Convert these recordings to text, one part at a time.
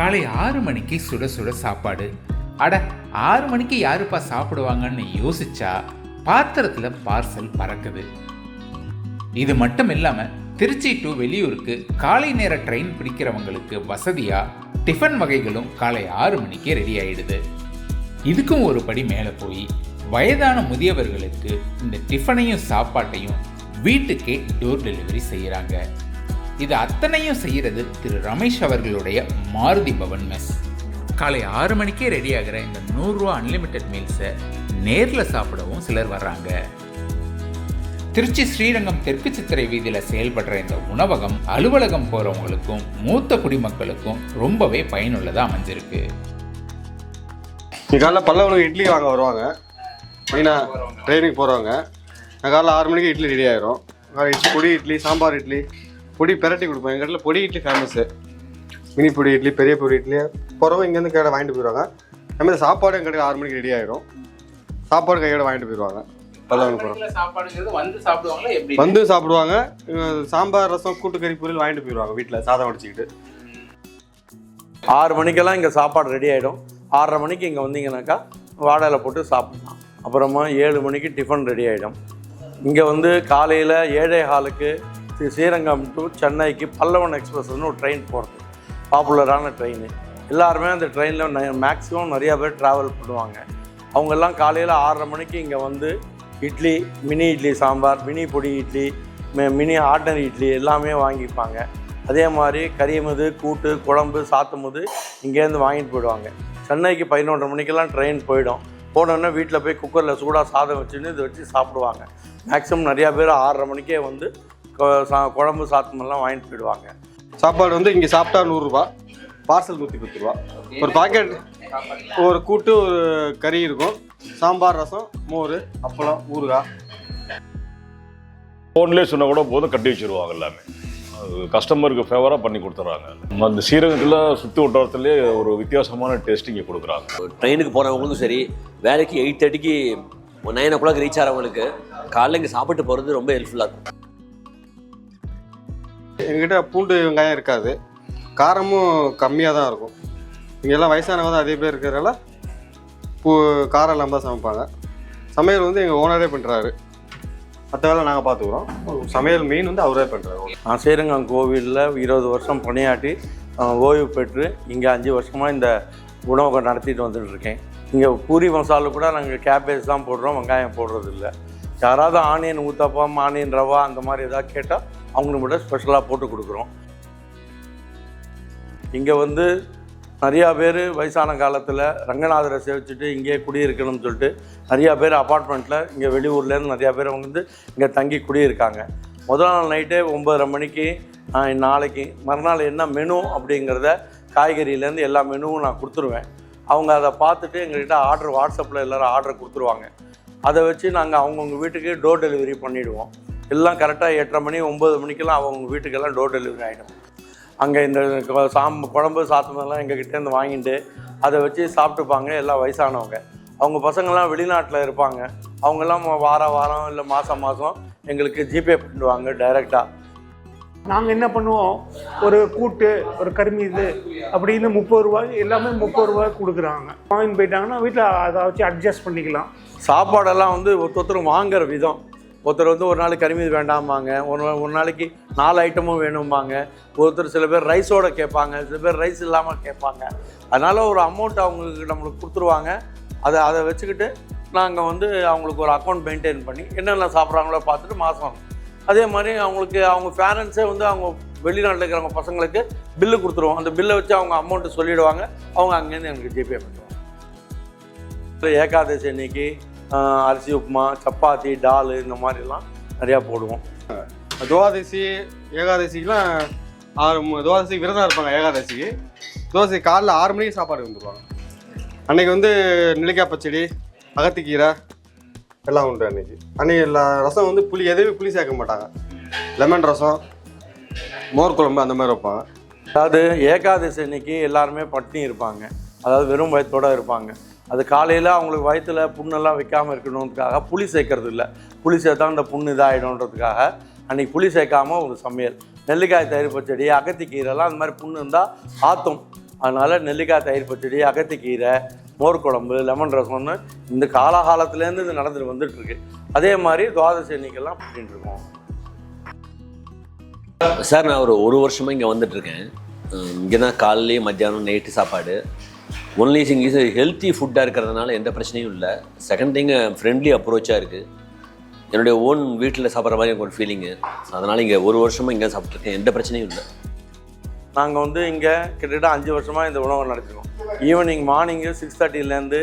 காலை ஆறு மணிக்கு சுட சுட சாப்பாடு. அட ஆறு மணிக்கு யாருப்பா சாப்பிடுவாங்கன்னு யோசிச்சா பாத்திரத்தில் பார்சல் பறக்குது. இது மட்டும் இல்லாமல் திருச்சி டு வெளியூருக்கு காலை நேர ட்ரெயின் பிடிக்கிறவங்களுக்கு வசதியாக டிஃபன் வகைகளும் காலை ஆறு மணிக்கே ரெடி ஆயிடுது. இதுக்கும் ஒரு படி மேலே போய் வயதான முதியவர்களுக்கு இந்த டிஃபனையும் சாப்பாட்டையும் வீட்டுக்கே டோர் டெலிவரி செய்கிறாங்க இது அத்தனையும் செய்கிறது திரு ரமேஷ் அவர்களுடைய மாருதி பவன் மெஸ் காலை ஆறு மணிக்கே ரெடி ஆகிற இந்த நூறுரூவா அன்லிமிட்டெட் மீல்ஸை நேரில் சாப்பிடவும் சிலர் வர்றாங்க. திருச்சி ஸ்ரீரங்கம் தெற்கு சித்திரை வீதியில் செயல்படுற இந்த உணவகம் அலுவலகம் போகிறவங்களுக்கும் மூத்த குடிமக்களுக்கும் ரொம்பவே பயனுள்ளதாக அமைஞ்சிருக்கு. இன்னைக்கு காலைல பல்லவனுக்கு இட்லி வாங்க வருவாங்க. மெயினாக ட்ரெயினுக்கு போகிறவங்க நான் காலைல ஆறு மணிக்கு இட்லி ரெடி ஆயிரும். இட்லி பொடி இட்லி சாம்பார் இட்லி. பொடி பெரட்டி கொடுப்போம். எங்கள் இடத்துல பொடி இட்லி ஃபேமஸ்ஸு மினி பொடி இட்லி பெரிய பொடி இட்லி. போகிறவங்க இங்கேருந்து கையோட வாங்கிட்டு போயிடுவாங்க அதுமாதிரி சாப்பாடு எங்கள் கடையில் ஆறு மணிக்கு ரெடி ஆயிரும். சாப்பாடு கையோட வாங்கிட்டு போயிடுவாங்க வந்து சாப்பிடுவாங்களா எப்படி? வந்து சாப்பிடுவாங்க. சாம்பார் ரசம் கூட்டுக்கறி பொரியல் வாங்கிட்டு போயிடுவாங்க வீட்டில் சாதம் வடிச்சிக்கிட்டு. ஆறு மணிக்கெல்லாம் இங்கே சாப்பாடு ரெடி ஆகிடும் ஆறரை மணிக்கு இங்கே வந்தீங்கன்னாக்கா வாடகையில் போட்டு சாப்பிடலாம். அப்புறமா ஏழு மணிக்கு டிஃபன் ரெடி ஆகிடும் இங்கே வந்து காலையில் ஏழை ஹாலுக்கு ஸ்ரீரங்கம் டு சென்னைக்கு பல்லவன் எக்ஸ்பிரஸ்னு ஒரு ட்ரெயின் போகிறது பாப்புலரான ட்ரெயின் எல்லாருமே அந்த ட்ரெயினில் மேக்ஸிமம் நிறையா பேர் ட்ராவல் பண்ணுவாங்க. அவங்கெல்லாம் காலையில் ஆறரை மணிக்கு இங்கே வந்து idli mini idli sambar mini podi idli mini ordinary idli எல்லாமே வாங்கிப்பாங்க. அதே மாதிரி கரியமுது கூட்டு குழம்பு சாத்துமுது இங்கேருந்து வாங்கிட்டு போயிடுவாங்க. சென்னைக்கு பதினொன்றரை மணிக்கெல்லாம் ட்ரெயின் போயிடும். போனோடனே வீட்டில் போய் குக்கரில் சூடாக சாதம் வச்சுன்னு இதை வச்சு சாப்பிடுவாங்க. மேக்ஸிமம் நிறையா பேர் ஆறரை மணிக்கே வந்து குழம்பு சாத்தமெல்லாம் வாங்கிட்டு போயிடுவாங்க. சாப்பாடு வந்து இங்கே சாப்பிட்டா நூறுரூவா பார்சல் நூற்றி பத்து ரூபா ஒரு பாக்கெட் ஒரு கூட்டு ஒரு கறி இருக்கும். சாம்பார் ரசம் மோர் அப்பளம் ஊறுகாய். ஃபோன்லேயே சொன்னால் கூட போதும் கட்டி வச்சிருவாங்க எல்லாமே. அது கஸ்டமருக்கு ஃபேவராக பண்ணி கொடுத்துட்றாங்க அந்த ஸ்ரீரங்கத்தில் சுற்றி வட்டாரத்துலேயே ஒரு வித்தியாசமான டேஸ்ட் இங்கே கொடுக்குறாங்க. ட்ரெயினுக்கு போகிறவங்களுக்கும் சரி வேலைக்கு எயிட் தேர்ட்டிக்கு நைன் ஓ கிளாக் ரீச் ஆகிறவங்களுக்கு காலைல இங்கே சாப்பிட்டு போகிறது ரொம்ப ஹெல்ப்ஃபுல்லாக இருக்கும். எங்ககிட்ட பூண்டு வெங்காயம் இருக்காது. காரமும் கம்மியாக தான் இருக்கும். இங்கே எல்லாம் வயசானவங்க தான் அதே பேர் இருக்கிறதால பூ காரம் இல்லாமல் தான் சமைப்பாங்க. சமையல் வந்து எங்கள் ஓனரே பண்ணுறாரு மற்ற வேலை நாங்கள் பார்த்துக்குறோம் சமையல் மெயின் வந்து அவரே பண்ணுறாரு நான் ஸ்ரீரங்கம் கோவிலில் இருபது வருஷம் பணியாற்றி ஓய்வு பெற்று இங்கே அஞ்சு வருஷமாக இந்த உணவகம் நடத்திட்டு வந்துட்டு இருக்கேன். இங்கே பூரி மசாலா கூட நாங்கள் கேபேஜ் தான் போடுறோம் வெங்காயம் போடுறது இல்லை யாராவது ஆனியன் ஊத்தப்பம் ஆனியன் ரவா அந்த மாதிரி எதாவது கேட்டால் அவங்களுக்கு மட்டும் ஸ்பெஷலாக போட்டு கொடுக்குறோம். இங்கே வந்து நிறையா பேர் வயசான காலத்தில் ரங்கநாதரை சேவிச்சுட்டு இங்கே குடியிருக்கணும்னு சொல்லிட்டு நிறையா பேர் அப்பார்ட்மெண்ட்டில் இங்கே வெளியூர்லேருந்து நிறையா பேர் வந்து இங்கே தங்கி குடியிருக்காங்க. முதல் நாள் நைட்டே ஒம்பதரை மணிக்கு நான் நாளைக்கு மறுநாள் என்ன மெனு அப்படிங்கிறத காய்கறியிலேருந்து எல்லா மெனுவும் நான் கொடுத்துருவேன். அவங்க அதை பார்த்துட்டு எங்கள்கிட்ட ஆர்டர் வாட்ஸ்அப்பில் எல்லோரும் ஆர்டர் கொடுத்துருவாங்க. அதை வச்சு நாங்கள் அவங்கவுங்க வீட்டுக்கு டோர் டெலிவரி பண்ணிவிடுவோம் எல்லாம் கரெக்டாக எட்டரை மணி ஒம்பது மணிக்கெல்லாம் அவங்கவுங்க வீட்டுக்கெல்லாம் டோர் டெலிவரி ஆகிடும் அங்கே இந்த சாம் குழம்பு சாத்தமெல்லாம் எங்ககிட்டேருந்து வாங்கிட்டு அதை வச்சு சாப்பிட்டுப்பாங்க எல்லாம் வயசானவங்க. அவங்க பசங்கள்லாம் வெளிநாட்டில் இருப்பாங்க. அவங்கெல்லாம் வார வாரம் இல்லை மாதம் மாதம் எங்களுக்கு ஜிபே பண்ணிடுவாங்க டைரெக்டாக நாங்கள் என்ன பண்ணுவோம்? ஒரு கூட்டு ஒரு கருமீது அப்படின்னு முப்பது ரூபாய் எல்லாமே முப்பது ரூபாய் கொடுக்குறாங்க. வாங்கிட்டு போயிட்டாங்கன்னா வீட்டில் அதை வச்சு அட்ஜஸ்ட் பண்ணிக்கலாம். சாப்பாடெல்லாம் வந்து ஒருத்தர் வாங்குற விதம். ஒருத்தர் வந்து ஒரு நாளைக்கு கறிமீது வேண்டாமாங்க ஒரு ஒரு நாளைக்கு நாலு ஐட்டமும் வேணும்பாங்க. ஒருத்தர் சில பேர் ரைஸோட கேட்பாங்க சில பேர் ரைஸ் இல்லாமல் கேட்பாங்க. அதனால் ஒரு அமௌண்ட் அவங்களுக்கு நம்மளுக்கு கொடுத்துருவாங்க. அதை அதை வச்சுக்கிட்டு நாங்கள் வந்து அவங்களுக்கு ஒரு அக்கௌண்ட் மெயின்டைன் பண்ணி என்னென்ன சாப்பிட்றாங்களோ பார்த்துட்டு மாதம் அதே மாதிரி அவங்களுக்கு அவங்க பேரண்ட்ஸே வந்து அவங்க வெளிநாட்டில் இருக்கிறவங்க பசங்களுக்கு பில்லு கொடுத்துருவோம். அந்த பில்லை வச்சு அவங்க அமௌண்ட்டு சொல்லிவிடுவாங்க அவங்க அங்கேருந்து எனக்கு ஜிபே பண்ணுவாங்க ஏகாதசி அன்னைக்கு அரிசி உப்புமா சப்பாத்தி டால் இந்த மாதிரிலாம் நிறையா போடுவோம். துவாதசி ஏகாதசிக்கெலாம் ஆறு துவாதசிக்கு விரதம் இருப்பாங்க ஏகாதசிக்கு துவாதசி காலைல ஆறு மணிக்கு சாப்பாடு வந்துடுவாங்க அன்னைக்கு வந்து நெல்லிக்காய் பச்சடி அகத்திக்கீரை எல்லாம் உண்டு அன்னைக்கு. அன்னைக்கு எல்லா ரசம் வந்து புளி எதுவுமே புளி சேர்க்க மாட்டாங்க. லெமன் ரசம் மோர் குழம்பு அந்த மாதிரி வைப்பாங்க. அதாவது ஏகாதசி அன்னைக்கு எல்லாருமே பட்டினி இருப்பாங்க. அதாவது வெறும் வயிற்றோட இருப்பாங்க. அது காலையில் அவங்களுக்கு வயிற்றுல புண்ணெல்லாம் வைக்காமல் இருக்கணுன்றதுக்காக புளி சேர்க்கறது இல்லை. புளி சேர்த்தா அந்த புண்ணு இதாகிடும்ன்றதுக்காக அன்றைக்கி புளி சேர்க்காம ஒரு சமையல். நெல்லிக்காய் தயிர் பச்சடி அகத்திக்கீரைலாம் அந்த மாதிரி புண்ணு இருந்தால் ஆற்றும் அதனால் நெல்லிக்காய் தயிர் பச்சடி அகத்திக்கீரை மோர் குழம்பு லெமன் ரசம்னு இந்த காலகாலத்துலேருந்து இது நடந்துட்டு வந்துட்டுருக்கு. அதே மாதிரி துவாதசி அன்னைக்கெல்லாம் பண்ணிட்டு இருக்கோம். சார் நான் ஒரு ஒரு வருஷமாக இங்கே வந்துட்டுருக்கேன். இங்கே தான் காலையிலேயே மத்தியானம் நைட்டு சாப்பாடு. ஒன்லி சிங் இஸ் ஹெல்த்தி ஃபுட்டாக இருக்கிறதுனால எந்த பிரச்சனையும் இல்லை. செகண்ட் திங்கு ஃப்ரெண்ட்லி அப்ரோச்சாக இருக்குது என்னுடைய ஓன் வீட்டில் சாப்பிட்ற மாதிரி எனக்கு ஒரு ஃபீலிங்கு அதனால் இங்கே ஒரு வருஷமாக இங்கே சாப்பிட்ருக்கேன் எந்த பிரச்சனையும் இல்லை. நாங்கள் வந்து இங்கே கிட்டத்தட்ட அஞ்சு வருஷமாக இந்த உணவை நடத்திருக்கோம் ஈவினிங் மார்னிங்கு சிக்ஸ் தேர்ட்டிலேருந்து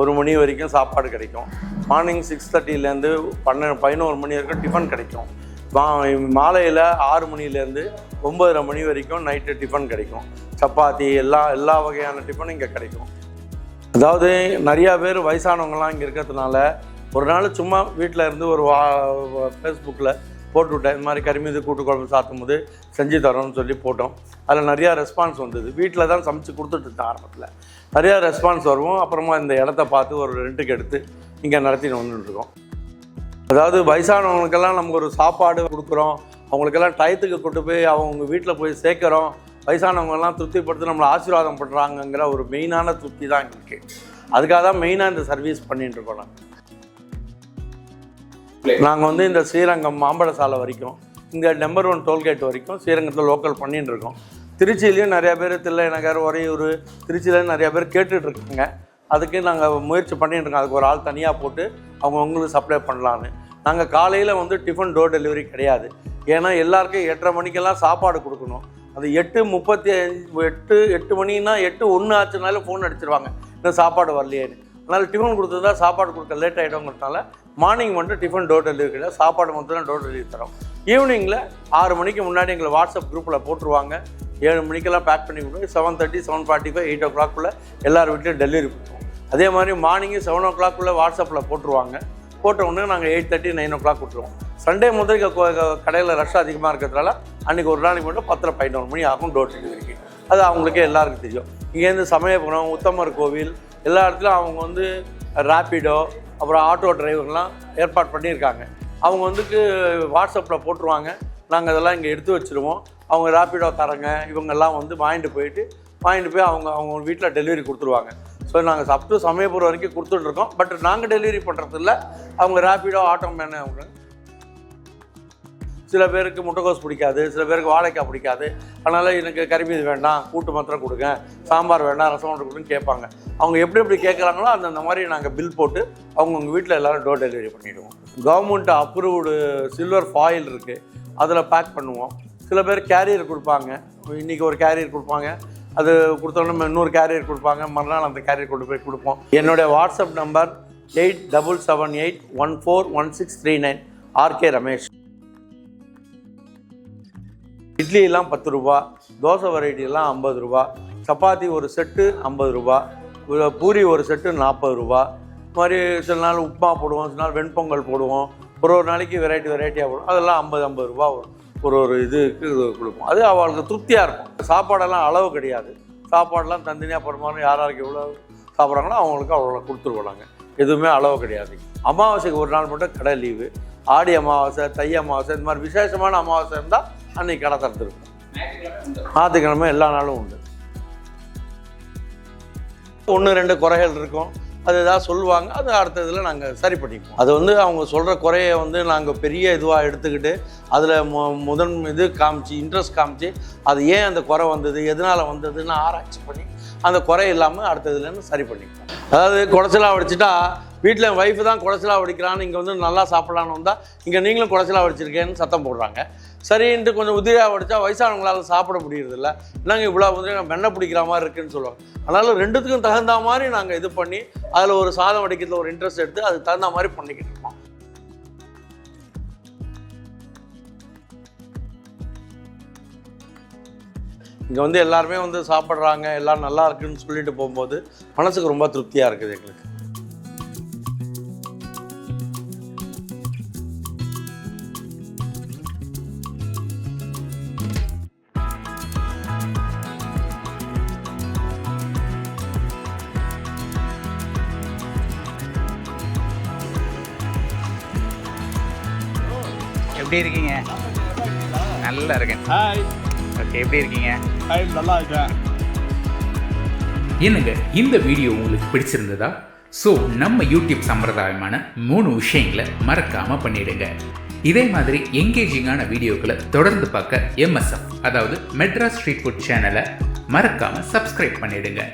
ஒரு மணி வரைக்கும் சாப்பாடு கிடைக்கும். மார்னிங் சிக்ஸ் தேர்ட்டிலேருந்து பன்ன பதினோரு மணி வரைக்கும் டிஃபன் கிடைக்கும். மா மாலையில் ஆறு மணிலேருந்து ஒம்பதரை மணி வரைக்கும் நைட்டு டிஃபன் கிடைக்கும். சப்பாத்தி எல்லா எல்லா வகையான டிஃபனும் இங்கே கிடைக்கும். அதாவது நிறையா பேர் வயசானவங்கலாம் இங்கே இருக்கிறதுனால ஒரு நாள் சும்மா வீட்டில் இருந்து ஒரு வா ஃபேஸ்புக்கில் போட்டு விட்டேன் இந்த மாதிரி கறிமீது கூட்டு குழம்பு சாத்தும் போது செஞ்சு தரோம்னு சொல்லி போட்டோம். அதில் நிறையா ரெஸ்பான்ஸ் வந்தது. வீட்டில் தான் சமைச்சு கொடுத்துட்டு இருந்தேன் ஆரம்பத்தில். நிறையா ரெஸ்பான்ஸ் வருவோம். அப்புறமா இந்த இடத்த பார்த்து ஒரு ரெண்டுக்கு எடுத்து இங்கே நடத்திட்டு வந்துட்டுருக்கோம் அதாவது வயசானவங்களுக்கெல்லாம் நமக்கு ஒரு சாப்பாடு கொடுக்குறோம். அவங்களுக்கெல்லாம் டயத்துக்கு கொண்டு போய் அவங்க வீட்டில் போய் சேர்க்குறோம். வயசானவங்கெல்லாம் திருப்திப்படுத்தி நம்மளை ஆசீர்வாதம் பண்ணுறாங்கங்கிற ஒரு மெயினான திருப்தி தான் எங்களுக்கு அதுக்காக தான் மெயினாக இந்த சர்வீஸ் பண்ணிட்டு இருக்கோம் நாங்கள் நாங்கள் வந்து இந்த ஸ்ரீரங்கம் மாம்பழ சாலை வரைக்கும் இங்கே நம்பர் ஒன் டோல்கேட் வரைக்கும் ஸ்ரீரங்கத்தில் லோக்கல் பண்ணிட்டு இருக்கோம். திருச்சியிலையும் நிறையா பேர் தில்லை ஒரே ஒரையூர் திருச்சியிலையும் நிறையா பேர் கேட்டுட்ருக்காங்க அதுக்கு நாங்கள் முயற்சி பண்ணிட்டு இருக்கோம். அதுக்கு ஒரு ஆள் தனியாக போட்டு அவங்க உங்களுக்கு சப்ளை பண்ணலான்னு நாங்கள் காலையில் வந்து டிஃபன் டோர் டெலிவரி கிடையாது. ஏன்னா எல்லாருக்கும் எட்டரை மணிக்கெல்லாம் சாப்பாடு கொடுக்கணும். அது எட்டு முப்பத்தி அஞ்சு எட்டு எட்டு மணின்னா எட்டு ஒன்று ஆச்சுனால ஃபோன் அடிச்சிருவாங்க. இன்னும் சாப்பாடு வரலையேன்னு. அதனால் டிஃபன் கொடுத்ததா சாப்பாடு கொடுக்க லேட் ஆகிடும்ங்கிறதுனால மார்னிங் மட்டும் டிஃபன் டோர் டெலிவரி கிடையாது சாப்பாடு மட்டும் தான் டோர் டெலிவரி தரோம் ஈவினிங்கில் ஆறு மணிக்கு முன்னாடி எங்களை வாட்ஸ்அப் குரூப்பில் போட்டுருவாங்க. ஏழு மணிக்கெல்லாம் பேக் பண்ணி கொடுங்க. Seven thirty seven forty five eight ஓ கிளாக்குள்ளே எல்லார் வீட்லையும் டெலிவரி கொடுப்போம் அதே மாதிரி மார்னிங்கு செவன் ஓ கிளாக்குள்ளே வாட்ஸ்அப்பில் போட்டுருவாங்க. போட்ட உடனே நாங்கள் eight thirty nine o'clock விட்டுருவோம் சண்டே முதல் கடையில் ரஷ் அதிகமாக இருக்கிறதுனால அன்றைக்கி ஒரு நாளைக்கு மட்டும் பத்தில் பதினொரு மணி ஆகும் டோர் டெலிவரிக்கு அது அவங்களுக்கே எல்லாருக்கும் தெரியும். இங்கேருந்து சமயபுரம் உத்தமர் கோவில் எல்லா இடத்துலையும் அவங்க வந்து ரேப்பிடோ அப்புறம் ஆட்டோ டிரைவர்லாம் ஏற்பாடு பண்ணியிருக்காங்க. அவங்க வந்துட்டு வாட்ஸ்அப்பில் போட்டுருவாங்க. நாங்கள் அதெல்லாம் இங்கே எடுத்து வச்சுருவோம். அவங்க ரேப்பிடோக்காரங்க இவங்கெல்லாம் வந்து வாங்கிட்டு போயிட்டு வாங்கிட்டு போய் அவங்க அவங்க வீட்டில் டெலிவரி கொடுத்துருவாங்க. ஸோ நாங்கள் அப் சமயபுரம் வரைக்கும் கொடுத்துட்ருக்கோம் பட் நாங்கள் டெலிவரி பண்ணுறதில்ல அவங்க ரேப்பிடோ ஆட்டோ மேனே அவங்க. சில பேருக்கு முட்டைக்கோஸ் பிடிக்காது சில பேருக்கு வாழைக்காய் பிடிக்காது. அதனால் எனக்கு கறிமீது வேண்டாம் கூட்டு மாத்திரம் கொடுங்க சாம்பார் வேண்டாம் ரசம் ஒன்று கொடுன்னு கேட்பாங்க. அவங்க எப்படி எப்படி கேட்குறாங்களோ அந்தந்த மாதிரி நாங்கள் பில் போட்டு அவங்கவுங்க வீட்டில் எல்லோரும் டோர் டெலிவரி பண்ணிவிடுவோம் கவர்மெண்ட் அப்ரூவ்டு சில்வர் ஃபாயில் இருக்குது அதில் பேக் பண்ணுவோம். சில பேர் கேரியர் கொடுப்பாங்க இன்றைக்கி ஒரு கேரியர் கொடுப்பாங்க அது கொடுத்தோன்னே இன்னொரு கேரியர் கொடுப்பாங்க மறுநாள் அந்த கேரியர் கொண்டு போய் கொடுப்போம். என்னுடைய WhatsApp number eight double seven eight one four one six three nine RK Ramesh idli எல்லாம் பத்து ரூபா தோசை வெரைட்டி எல்லாம் ஐம்பது ரூபா சப்பாத்தி ஒரு செட்டு ஐம்பது ரூபா பூரி ஒரு செட்டு நாற்பது ரூபா. இது மாதிரி சில நாள் உப்புமா போடுவோம் சில நாள் வெண்பொங்கல் போடுவோம். ஒரு ஒரு நாளைக்கு வெரைட்டி வெரைட்டியாக போடுவோம். அதெல்லாம் ஐம்பது ஐம்பது ரூபா வரும். ஒரு ஒரு இதுக்கு கொடுப்போம். அது அவளுக்கு திருப்தியாக இருக்கும். சாப்பாடெல்லாம் அளவு கிடையாது. சாப்பாடெல்லாம் தந்தனியாக போடும்போது யார் யாருக்கு எவ்வளோ சாப்பிட்றாங்களோ அவங்களுக்கு அவ்வளோ கொடுத்துருவோம் நாங்கள் எதுவுமே அளவு கிடையாது. அமாவாசைக்கு ஒரு நாள் மட்டும் கடை லீவு ஆடி அமாவாசை தை அமாவாசை இந்த மாதிரி விசேஷமான அமாவாசை இருந்தால் அன்னைக்கு கடை திறந்துருக்கும். ஞாயிற்றுக்கிழமை எல்லா நாளும் உண்டு. ஒன்று ரெண்டு குறைகள் இருக்கும். அது ஏதாவது சொல்லுவாங்க. அது அடுத்த இதில் நாங்கள் சரி பண்ணிப்போம். அது வந்து அவங்க சொல்கிற குறையை வந்து நாங்கள் பெரிய இதுவாக எடுத்துக்கிட்டு அதில் மு முதன் இது காமிச்சு இன்ட்ரெஸ்ட் காமிச்சு அது ஏன் அந்த குறை வந்தது எதனால் வந்ததுன்னு ஆராய்ச்சி பண்ணி அந்த குறை இல்லாமல் அடுத்த இதுலேருந்து சரி பண்ணிப்போம். அதாவது குடைச்சலாக வடிச்சிட்டா வீட்டில் ஒய்ஃபு தான் குடைச்சலாக வடிக்கிறான்னு இங்கே வந்து நல்லா சாப்பிட்லான்னு வந்தால் இங்கே நீங்களும் குடைச்சலாக வடிச்சிருக்கேன்னு சத்தம் போடுறாங்க. சரின்ட்டு கொஞ்சம் உதிரியாக வடித்தா வயசானவங்களால சாப்பிட முடியறதில்ல. நாங்கள் இவ்வளோ உதிரி வெண்ணெய் பிடிக்கிற மாதிரி இருக்குன்னு சொல்லுவாங்க. அதனால் ரெண்டுத்துக்கும் தகுந்த மாதிரி நாங்கள் இது பண்ணி அதில் ஒரு சாதம் வடிக்கிறதுல ஒரு இன்ட்ரெஸ்ட் எடுத்து அதுக்கு தகுந்த மாதிரி பண்ணிக்கிட்டு இருக்கோம். இங்கே வந்து எல்லாருமே வந்து சாப்பிட்றாங்க எல்லாம் நல்லா இருக்குன்னு சொல்லிட்டு போகும்போது மனசுக்கு ரொம்ப திருப்தியாக இருக்குது எங்களுக்கு. எப்படி இருக்கீங்க? நல்லா இருக்கேன். ஹாய் ஓகே எப்படி இருக்கீங்க? ஹாய் நல்லா இருக்கேன். என்னங்க இந்த வீடியோ உங்களுக்கு பிடிச்சிருந்ததா? ஸோ நம்ம யூடியூப் சம்பிரதாயமான மூணு விஷயங்களை மறக்காம பண்ணிடுங்க. இதே மாதிரி எங்கேஜிங்கான வீடியோக்களை தொடர்ந்து பார்க்க எம்எஸ்எஃப் அதாவது மெட்ராஸ் ஸ்ட்ரீட் ஃபுட் சேனலை மறக்காம சப்ஸ்கிரைப் பண்ணிடுங்க.